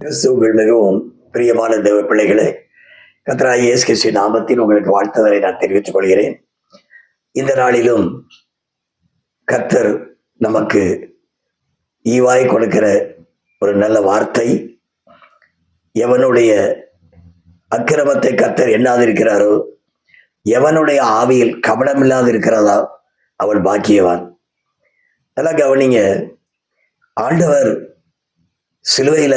கிறிஸ்துவுகள் மிகவும் பிரியமான தேவ பிள்ளைகளே கத்ராய் இயேசு கிறிஸ்து நாமத்தில் உங்களுக்கு வாழ்த்துதலை நான் தெரிவித்துக் கொள்கிறேன். இந்த நாளிலும் கர்த்தர் நமக்கு ஈவாய் கொடுக்கிற ஒரு நல்ல வார்த்தை எவனுடைய அக்கிரமத்தை கர்த்தர் எண்ணாதிருக்கிறாரோ எவனுடைய ஆவியில் கபடமில்லாது இருக்கிறதா அவள் பாக்கியவான். நல்லா கவனிங்க ஆண்டவர் சிலுவையில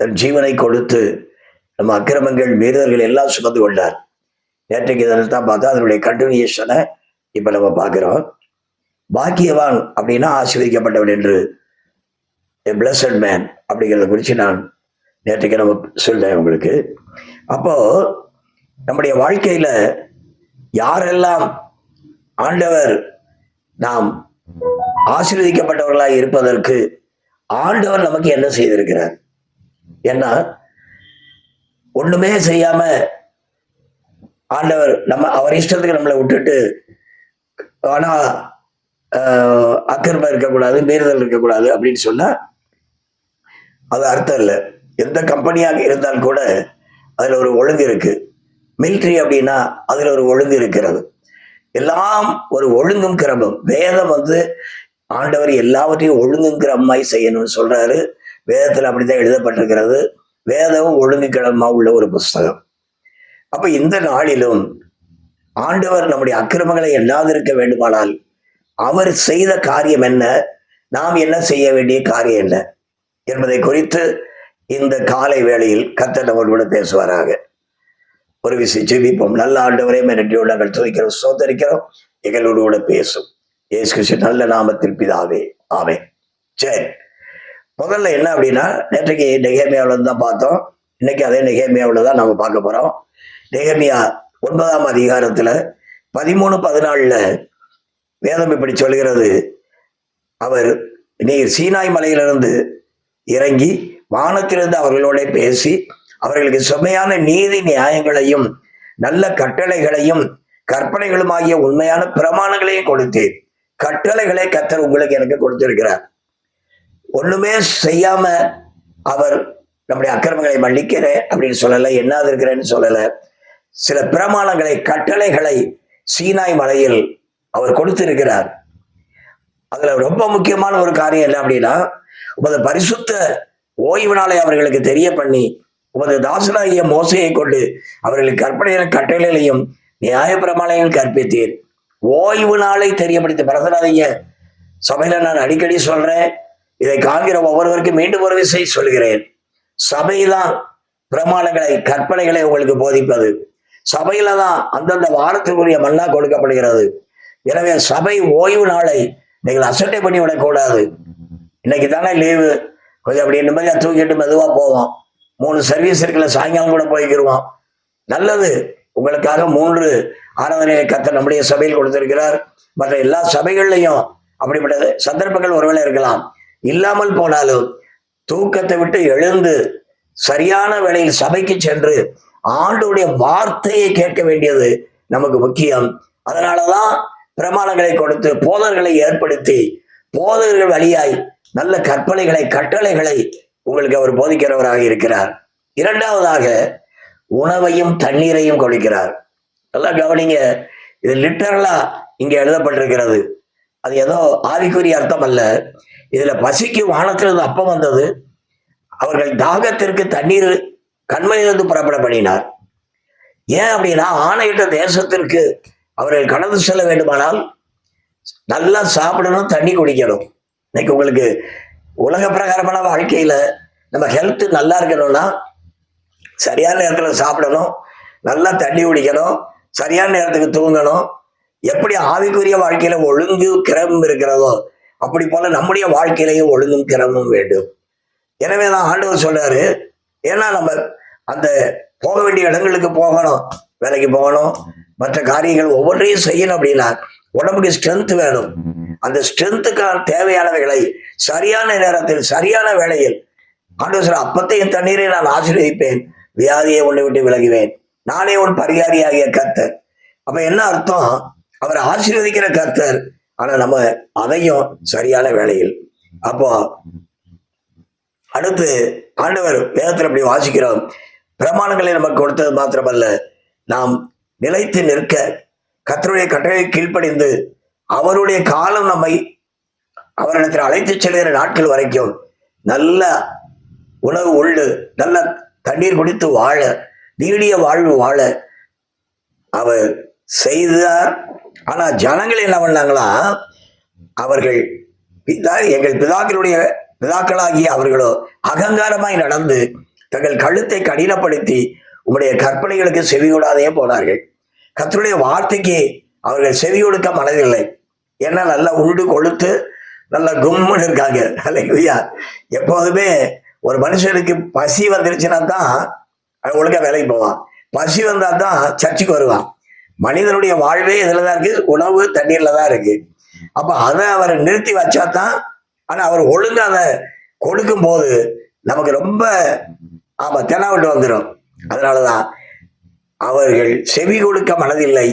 தன் ஜீவனை கொடுத்து நம்ம அக்கிரமங்கள் மீறுதல்கள் எல்லாம் சுமந்து கொண்டார். நேற்றைக்கு இதில் தான் பார்த்தா அதனுடைய கண்டினியூஷனை இப்போ நம்ம பார்க்குறோம். பாக்கியவான் அப்படின்னா ஆசீர்வதிக்கப்பட்டவன் என்று எ பிளஸட் மேன் அப்படிங்கிறத குறித்து நான் நேற்றைக்கு நம்ம சொல்றேன் உங்களுக்கு. அப்போ நம்முடைய வாழ்க்கையில் யாரெல்லாம் ஆண்டவர் நாம் ஆசீர்வதிக்கப்பட்டவர்களாக இருப்பதற்கு ஆண்டவர் நமக்கு என்ன செய்திருக்கிறார்? ஏன்னா ஒண்ணுமே செய்யாம ஆண்டவர் நம்ம அவர் இஷ்டத்துக்கு நம்மளை விட்டுட்டு ஆனா அக்கிரமம் இருக்கக்கூடாது மீறுதல் இருக்கக்கூடாது அப்படின்னு சொன்னா அது அர்த்தம் இல்லை. எந்த கம்பெனியாக இருந்தால் கூட அதுல ஒரு ஒழுங்கு இருக்கு. மிலிட்ரி அப்படின்னா அதுல ஒரு ஒழுங்கு இருக்கிறது. எல்லாம் ஒரு ஒழுங்கும் கிரமம் வேதம் வந்து ஆண்டவர் எல்லாவற்றையும் ஒழுங்கும் கிரமமாய் செய்யணும்னு சொல்றாரு. வேதத்தில் அப்படித்தான் எழுதப்பட்டிருக்கிறது. வேதம் ஒழுங்கு உள்ள ஒரு புஸ்தகம். அப்ப இந்த நாளிலும் ஆண்டவர் நம்முடைய அக்கிரமங்களை இல்லாதிருக்க வேண்டுமானால் அவர் செய்த காரியம் என்ன? நாம் என்ன செய்ய வேண்டிய காரியம் என்ன? என்பதை குறித்து இந்த காலை வேளையில் கர்த்தர் நம்மளோட பேசுவாராக. ஒரு விஷயம் ஜெபிப்போம். நல்ல ஆண்டவரே மிரட்டியோடு நாங்கள் துதிக்கிறோம் சோதரிக்கிறோம் எங்களோடு கூட பேசும். ஏசு கிருஷ்ணன் நல்ல நாமத்தில் பிதாவே. ஆமே சரி முதல்ல என்ன அப்படின்னா நேற்றைக்கு நெகேமியாவில் தான் பார்த்தோம். இன்னைக்கு அதே நெகேமியாவில் தான் நம்ம பார்க்க போகிறோம் நெகேமியா ஒன்பதாம் அதிகாரத்தில் பதிமூணு பதினாலில் வேதம் இப்படி சொல்கிறது. அவர் நீர் சீனாய் மலையிலிருந்து இறங்கி வானத்திலிருந்து அவர்களோட பேசி அவர்களுக்கு சுமையான நீதி நியாயங்களையும் நல்ல கட்டளைகளையும் கற்பனைகளுமாகிய உண்மையான பிரமாணங்களையும் கொடுத்தேன். கட்டளைகளை கத்தர் உங்களுக்கு எனக்கு கொடுத்திருக்கிறார். ஒண்ணுமே செய்யாம அவர் நம்முடைய அக்கிரமங்களை மன்னிக்கிறேன் அப்படின்னு சொல்லலை என்னாது இருக்கிறேன்னு சொல்லலை. சில பிரமாணங்களை கட்டளைகளை சீனாய் மலையில் அவர் கொடுத்திருக்கிறார். அதுல ரொம்ப முக்கியமான ஒரு காரியம் என்ன அப்படின்னா உமது பரிசுத்த ஓய்வு நாளை அவர்களுக்கு தெரிய பண்ணி உமது தாசனாகிய மோசையை கொண்டு அவர்களுக்கு கற்பனையான கட்டளைகளையும் நியாய பிரமாணங்கள் கற்பித்தீர். ஓய்வு நாளை தெரியப்படுத்தி பரதநாதைய சபையில நான் அடிக்கடி சொல்றேன் இதை காண்கிற ஒவ்வொருவருக்கும் மீண்டும் ஒரு விசை சொல்கிறேன். சபைதான் பிரமாணங்களை கற்பனைகளை உங்களுக்கு போதிப்பது. சபையில தான் அந்தந்த வாரத்திற்குரிய மன்னா கொடுக்கப்படுகிறது. எனவே சபை ஓய்வு நாளை நீங்கள் அசட்டை பண்ணி விடக்கூடாது இன்னைக்கு தானே லீவு கொஞ்சம் அப்படி நிம்மதியா தூக்கிட்டு மெதுவா போவோம். மூணு சர்வீஸ் இருக்குல்ல சாயங்காலம் கூட போய்க்கிருவோம். நல்லது. உங்களுக்காக மூன்று ஆராதனையை கத்த நம்முடைய சபையில் கொடுத்திருக்கிறார். மற்ற எல்லா சபைகள்லையும் அப்படிப்பட்ட சந்தர்ப்பங்கள் ஒருவேளை இருக்கலாம். இல்லாமல் போனாலும் தூக்கத்தை விட்டு எழுந்து சரியான வேளையில் சபைக்கு சென்று ஆண்டுடைய வார்த்தையை கேட்க வேண்டியது நமக்கு முக்கியம். அதனாலதான் பிரமாணங்களை கொடுத்து போதர்களை ஏற்படுத்தி போதகர்கள் வழியாய் நல்ல கற்பனைகளை கட்டளைகளை உங்களுக்கு அவர் போதிக்கிறவராக இருக்கிறார். இரண்டாவதாக உணவையும் தண்ணீரையும் கொடுக்கிறார். நல்லா கவனிங்க இது லிட்டரலா இங்க எழுதப்பட்டிருக்கிறது. அது ஏதோ ஆவிக்குரிய அர்த்தம் அல்ல இதுல பசிக்கு வானத்திலிருந்து அப்பம் வந்தது. அவர்கள் தாகத்திற்கு தண்ணீர் கண்மையிலிருந்து புறப்பட பண்ணினார். ஏன் அப்படின்னா ஆணையிட்ட தேசத்திற்கு அவர்கள் கடந்து செல்ல வேண்டுமானால் நல்லா சாப்பிடணும் தண்ணி குடிக்கணும். இன்னைக்கு உங்களுக்கு உலக பிரகாரமான வாழ்க்கையில நம்ம ஹெல்த் நல்லா இருக்கணும்னா சரியான நேரத்தில் சாப்பிடணும் நல்லா தண்ணி குடிக்கணும் சரியான நேரத்துக்கு தூங்கணும். எப்படி ஆவிக்குரிய வாழ்க்கையில ஒழுங்கு கிரமம் இருக்கிறதோ அப்படி போல நம்முடைய வாழ்க்கையிலையும் ஒழுங்கும் கிரமமும் வேண்டும். எனவே தான் ஆண்டவர் சொல்றாரு ஏன்னா நம்ம அந்த போக வேண்டிய இடங்களுக்கு போகணும் வேலைக்கு போகணும் மற்ற காரியங்கள் ஒவ்வொன்றையும் செய்யணும் அப்படின்னா உடம்புக்கு ஸ்ட்ரென்த் வேணும். அந்த ஸ்ட்ரென்த்துக்கான தேவையானவைகளை சரியான நேரத்தில் சரியான வேளையில் ஆண்டவர் சொல்ற அப்பத்தையும் தண்ணீரை நான் ஆசீர்வதிப்பேன் வியாதியை உன்னை விட்டு விலகுவேன் நானே உன் பரிகாரியாகிய கர்த்தர். அப்ப என்ன அர்த்தம்? அவர் ஆசீர்வதிக்கிற கர்த்தர் ஆனா நம்ம அதையும் சரியான வேலையில் அப்போ அடுத்து ஆண்டவர் வேதத்தில் அப்படி வாசிக்கிறோம். பிரமாணங்களை நமக்கு கொடுத்தது மாத்திரமல்ல நாம் நிலைத்து நிற்க கத்தருடைய கட்டளை கீழ்ப்படிந்து அவருடைய காலம் நம்மை அவரிடத்தில் அழைத்து செல்கிற நாட்கள் வரைக்கும் நல்ல உணவு உண்டு நல்ல தண்ணீர் குடித்து வாழ நீடிய வாழ்வு வாழ அவர் செய்தார். ஆனால் ஜனங்கள் என்ன பண்ணாங்களா? அவர்கள் பிதா எங்கள் பிதாக்களுடைய பிதாக்களாகிய அவர்களோ அகங்காரமாய் நடந்து தங்கள் கழுத்தை கடினப்படுத்தி உங்களுடைய கற்பனைகளுக்கு செவி கொடாதே போனார்கள். கத்தருடைய வார்த்தைக்கு அவர்கள் செவி கொடுக்க மனதில்லை. ஏன்னா நல்லா உண்டு கொழுத்து நல்லா கும்முன்னு இருக்காங்க. இல்லையா எப்போதுமே ஒரு மனுஷனுக்கு பசி வந்துருச்சுன்னா தான் ஒழுங்காக வேலைக்கு போவான். பசி வந்தால் தான் சர்ச்சுக்கு வருவான். மனிதனுடைய வாழ்வே இதில் தான் இருக்கு. உணவு தண்ணீர்ல தான் இருக்கு. அப்ப அதை அவரை நிறுத்தி வச்சா தான் ஆனா அவர் ஒழுங்காக அதை கொடுக்கும் போது நமக்கு ரொம்ப ஆமா தெனாவிட்டு வந்துடும் அதனாலதான் அவர்கள் செவி கொடுக்க மனதில்லை.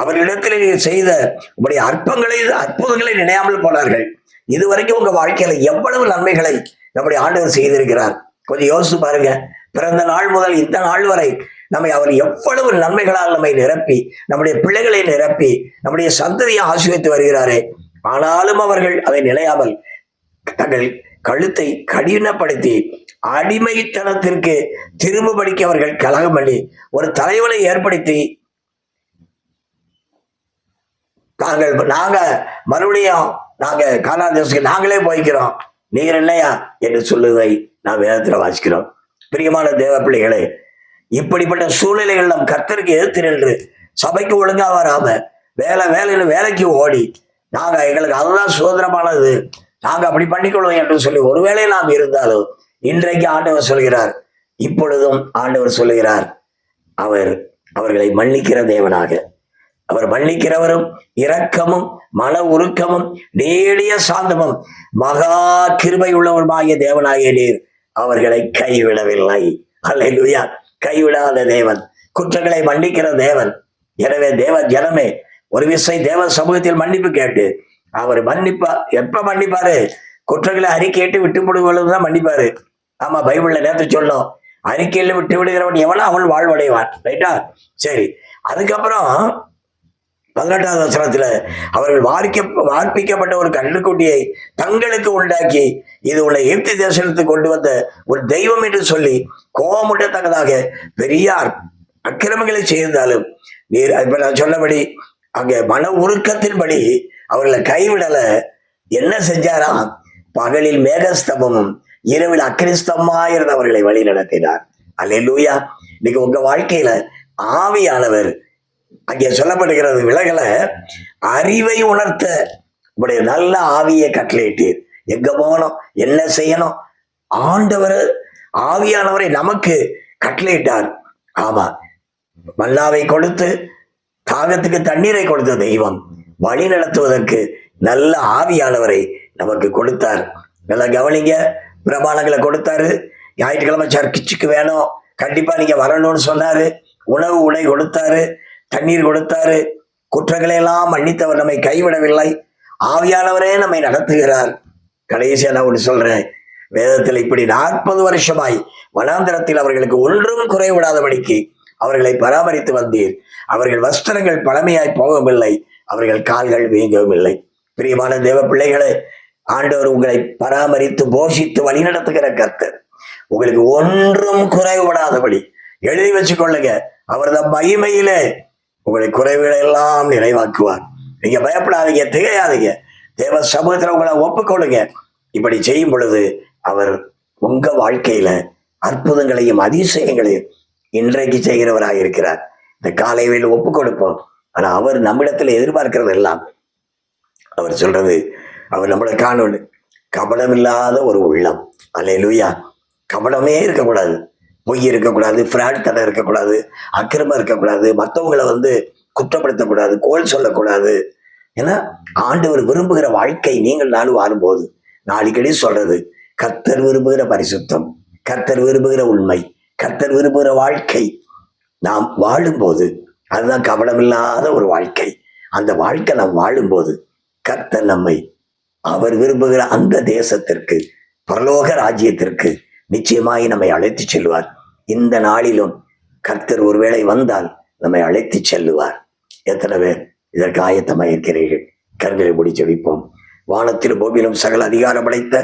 அவரிடத்தில் நீங்கள் செய்த உங்களுடைய அற்பங்களை அற்புதங்களை நினையாமல் போனார்கள். இதுவரைக்கும் உங்க வாழ்க்கையில எவ்வளவு நன்மைகளை நம்முடைய ஆண்டவர் செய்திருக்கிறார். கொஞ்சம் யோசிச்சு பாருங்க. பிறந்த நாள் முதல் இந்த நாள் வரை நம்மை அவர் எவ்வளவு நன்மைகளால் நம்மை நிரப்பி நம்முடைய பிள்ளைகளை நிரப்பி நம்முடைய சந்ததியை ஆசிரியத்து வருகிறாரே. ஆனாலும் அவர்கள் அதை நிலையாமல் தங்கள் கழுத்தை கடினப்படுத்தி அடிமைத்தனத்திற்கு திரும்பபடிக்க அவர்கள் கலகம் பண்ணி ஒரு தலைவனை ஏற்படுத்தி நாங்கள் நாங்க மறுபடியும் நாங்க காணாதேசத்துக்கு நாங்களே போய்க்கிறோம். நீங்கள் இல்லையா? என்று சொல்லுவதை நாம் வேதத்தில் வாசிக்கிறோம். பிரியமான தேவ பிள்ளைகளே இப்படிப்பட்ட சூழ்நிலைகள் நம் கர்த்தருக்கு எதிர்த்து நின்று சபைக்கு ஒழுங்கா வராம வேலை வேலையில வேலைக்கு ஓடி நாங்க எங்களுக்கு அதுதான் சுதந்திரமானது. நாங்க அப்படி பண்ணிக்கொள்வோம் என்று சொல்லி ஒருவேளை நாம் இருந்தாலும் இன்றைக்கு ஆண்டவர் சொல்கிறார். இப்பொழுதும் ஆண்டவர் சொல்லுகிறார். அவர் அவர்களை மன்னிக்கிற தேவனாக. அவர் மன்னிக்கிறவரும் இரக்கமும் மன உருக்கமும் நேடிய சாந்தமும் மகா கிருபை உள்ளவருமாகிய தேவனாகிய நீர் அவர்களை கைவிடவில்லை. அல்லையா கைவிடாத தேவன் குற்றங்களை மன்னிக்கிற தேவன். எனவே தேவ ஜனமே ஒரு விசை தேவ சமூகத்தில் மன்னிப்பு கேட்டு அவர் மன்னிப்பா எப்ப மன்னிப்பாரு? குற்றங்களை அறிக்கையிட்டு விட்டு விடுவதுதான் மன்னிப்பாரு. ஆமா பைபிள்ல நேற்று சொன்னோம் அறிக்கையில விட்டு விடுகிறவன் எவனோ அவன் வாழ்வடைவான். ரைட்டா? சரி அதுக்கப்புறம் பதினெட்டாவது வசனத்துல அவர்கள் வார்க்க வார்ப்பிக்கப்பட்ட ஒரு கண்ணுக்குட்டியை தங்களுக்கு உண்டாக்கி இது உள்ள எகிப்து தேசத்துக்கு கொண்டு வந்த ஒரு தெய்வம் என்று சொல்லி கோபமுட்டத்தக்கதாக பெரியார் அக்கிரமங்களை செய்திருந்தாலும் நீர் இப்ப நான் சொன்னபடி அங்க மன உருக்கத்தின்படி அவர்களை கைவிடல. என்ன செஞ்சாராம் பகலில் மேகஸ்தபமும் இரவில் அக்கிரிஸ்தமாயிருந்தவர்களை வழி நடத்தினார். அல்லேலூயா. இன்னைக்கு உங்க வாழ்க்கையில ஆவியானவர் அங்கே சொல்லப்படுகிறது விலகல. அறிவை உணர்த்த. உடைய நல்ல ஆவியை கட்டளையிட்டீர். எங்க போகணும்? என்ன செய்யணும்? ஆண்டவர் ஆவியானவரை நமக்கு கட்டளையிட்டார். ஆமா. மல்லாவை கொடுத்து தாகத்துக்கு தண்ணீரை கொடுத்த தெய்வம் வழி நடத்துவதற்கு நல்ல ஆவியானவரை நமக்கு கொடுத்தார். நல்லா கவனிங்க. பிரமாணங்களை கொடுத்தாரு. ஞாயிற்றுக்கிழமை சர்ச்சுக்கு வேணும். கண்டிப்பா நீங்க வரணும்னு சொன்னாரு. உணவு உடை கொடுத்தாரு. தண்ணீர் கொடுத்தாரு. குற்றங்களை எல்லாம் மன்னித்தவர் நம்மை கைவிடவில்லை. ஆவியானவரே நம்மை நடத்துகிறார். கடைசியா நான் ஒன்று சொல்றேன். வேதத்தில் இப்படி நாற்பது வருஷமாய் வனாந்திரத்தில் அவர்களுக்கு ஒன்றும் குறைவிடாதபடிக்கு அவர்களை பராமரித்து வந்தீர். அவர்கள் வஸ்திரங்கள் பழமையாய் போகவில்லை. அவர்கள் கால்கள் வீங்கவும் இல்லை பிரியமான தேவ பிள்ளைகளே ஆண்டவர் உங்களை பராமரித்து போஷித்து வழிநடத்துகிற கர்த்தர். உங்களுக்கு ஒன்றும் குறைவிடாதபடி எழுதி வச்சுக்கொள்ளுங்க. அவரது மகிமையிலே உங்களை குறைவுகளை எல்லாம் நிறைவாக்குவார். நீங்க பயப்படாதீங்க திகையாதீங்க. தேவ சமூகத்தில் உங்களை ஒப்புக்கொள்ளுங்க. இப்படி செய்யும் பொழுது அவர் உங்க வாழ்க்கையில அற்புதங்களையும் அதிசயங்களையும் இன்றைக்கு செய்கிறவராக இருக்கிறார். இந்த காலை வேலை ஒப்பு கொடுப்போம் ஆனா அவர் நம்மிடத்துல எதிர்பார்க்கிறது எல்லாம் அவர் சொல்றது அவர் நம்மளை காணும் கபடம் இல்லாத ஒரு உள்ளம். அல்லேலூயா. கபடமே இருக்கக்கூடாது. பொய் இருக்கக்கூடாது ஃப்ராட் தடை இருக்கக்கூடாது அக்கிரமம் இருக்கக்கூடாது மற்றவங்களை வந்து குற்றப்படுத்தக்கூடாது கோல் சொல்லக்கூடாது. ஏன்னா ஆண்டவர் விரும்புகிற வாழ்க்கை நீங்கள் நானும் வாழும்போது நாளைக்கடி சொல்றது கர்த்தர் விரும்புகிற பரிசுத்தம் கர்த்தர் விரும்புகிற உண்மை கர்த்தர் விரும்புகிற வாழ்க்கை. நாம் வாழும்போது அதுதான் கவனமில்லாத ஒரு வாழ்க்கை. அந்த வாழ்க்கை நாம் வாழும்போது கர்த்தர் நம்மை அவர் விரும்புகிற அந்த தேசத்திற்கு பரலோக ராஜ்யத்திற்கு நிச்சயமாய் நம்மை அழைத்து செல்வார். இந்த நாளிலும் கர்த்தர் ஒருவேளை வந்தால் நம்மை அழைத்து செல்லுவார். எத்தனை பேர் இதற்கு ஆயத்தமாக இருக்கிறீர்கள்? கருங்களை முடி ஜெபிப்போம். வானத்திலும் பூமியிலும் சகல அதிகாரம் அடைத்த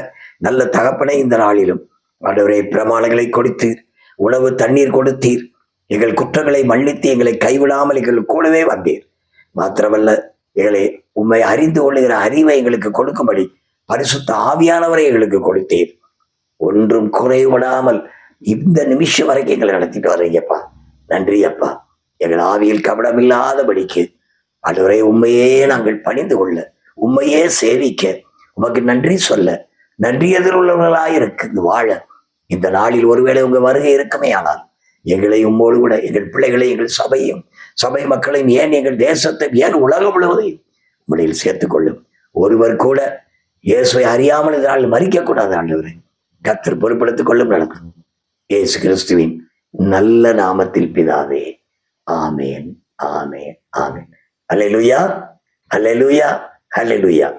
நல்ல தகப்பனை இந்த நாளிலும் ஆண்டவரே பிரமாணங்களை கொடுத்தீர். உணவு தண்ணீர் கொடுத்தீர். எங்கள் குற்றங்களை மன்னித்து எங்களை கைவிடாமல் எங்கள் கூடவே வந்தீர். மாத்திரமல்ல எங்களை உண்மை அறிந்து கொள்ளுகிற அறிவை எங்களுக்கு கொடுக்கும்படி பரிசுத்த ஆவியானவரை எங்களுக்கு கொடுத்தீர். ஒன்றும் குறைவிடாமல் இந்த நிமிஷம் வரைக்கும் எங்களை நடத்திட்டு வர்றீங்கப்பா. நன்றி அப்பா எங்கள் ஆவியில் கபடமில்லாதபடிக்கு அதுவரை உண்மையே நாங்கள் பணிந்து கொள்ள உண்மையே சேவிக்க உமக்கு நன்றி சொல்ல நன்றி எதிர்வுள்ளவர்களாய் இருக்கு வாழ. இந்த நாளில் ஒருவேளை உங்க வருகை இருக்குமே ஆனால் எங்களை உம்மோடு கூட எங்கள் பிள்ளைகளை எங்கள் சபையும் சபை மக்களையும் ஏன் எங்கள் தேசத்தையும் ஏன் உலகம் முழுவதையும் உங்களில் சேர்த்துக்கொள்ளும். ஒருவர் கூட இயேசுவை அறியாமல் இந்த நாள் மறிக்கக்கூடாது ஆண்டவரே. கத்தர் பொறுப்படுத்திக் கொள்ளும் நடக்கும். ஏசு கிறிஸ்துவின் நல்ல நாமத்தில் பிதாவே ஆமேன் ஆமேன் ஆமேன். அலையலுயா அலையலுயா அலையலுயா